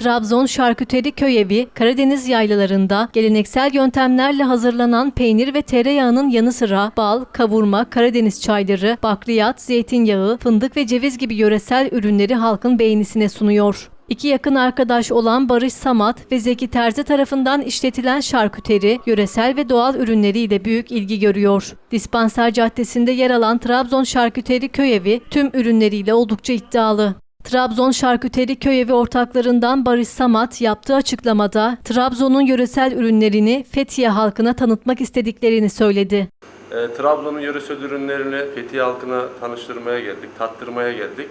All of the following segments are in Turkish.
Trabzon Şarküteri Köyevi, Karadeniz yaylalarında geleneksel yöntemlerle hazırlanan peynir ve tereyağının yanı sıra bal, kavurma, Karadeniz çayları, bakliyat, zeytinyağı, fındık ve ceviz gibi yöresel ürünleri halkın beğenisine sunuyor. İki yakın arkadaş olan Barış Samat ve Zeki Terzi tarafından işletilen şarküteri, yöresel ve doğal ürünleriyle büyük ilgi görüyor. Dispanser Caddesi'nde yer alan Trabzon Şarküteri Köyevi tüm ürünleriyle oldukça iddialı. Trabzon Şarküteri Köyevi ortaklarından Barış Samat yaptığı açıklamada Trabzon'un yöresel ürünlerini Fethiye halkına tanıtmak istediklerini söyledi. E, Trabzon'un yöresel ürünlerini Fethiye halkına tanıştırmaya geldik, tattırmaya geldik.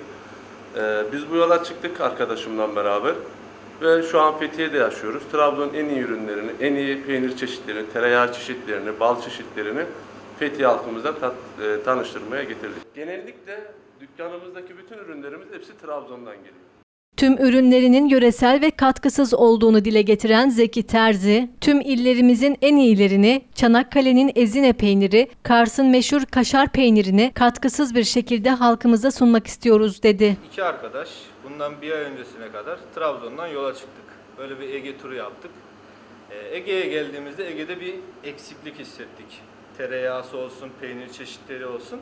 E, biz bu yola çıktık arkadaşımla beraber ve şu an Fethiye'de yaşıyoruz. Trabzon'un en iyi ürünlerini, en iyi peynir çeşitlerini, tereyağı çeşitlerini, bal çeşitlerini Fethiye halkımıza tat- e, tanıştırmaya getirdik. Genellikle dükkanımızdaki bütün ürünlerimiz hepsi Trabzon'dan geliyor. Tüm ürünlerinin yöresel ve katkısız olduğunu dile getiren Zeki Terzi, tüm illerimizin en iyilerini, Çanakkale'nin ezine peyniri, Kars'ın meşhur kaşar peynirini katkısız bir şekilde halkımıza sunmak istiyoruz dedi. İki arkadaş bundan bir ay öncesine kadar Trabzon'dan yola çıktık. Böyle bir Ege turu yaptık. Ee, Ege'ye geldiğimizde Ege'de bir eksiklik hissettik. Tereyağısı olsun, peynir çeşitleri olsun.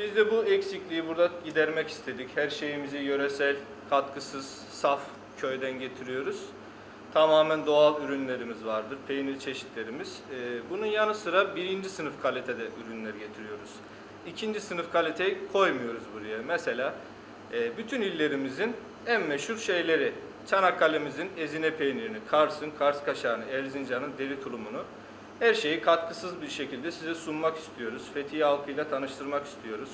Biz de bu eksikliği burada gidermek istedik. Her şeyimizi yöresel, katkısız, saf köyden getiriyoruz. Tamamen doğal ürünlerimiz vardır, peynir çeşitlerimiz. Ee, bunun yanı sıra birinci sınıf kalitede ürünler getiriyoruz. İkinci sınıf kaliteyi koymuyoruz buraya. Mesela e, bütün illerimizin en meşhur şeyleri, Çanakkale'mizin ezine peynirini, Kars'ın Kars kaşarını, Erzincan'ın deri tulumunu, her şeyi katkısız bir şekilde size sunmak istiyoruz. Fethiye halkıyla tanıştırmak istiyoruz.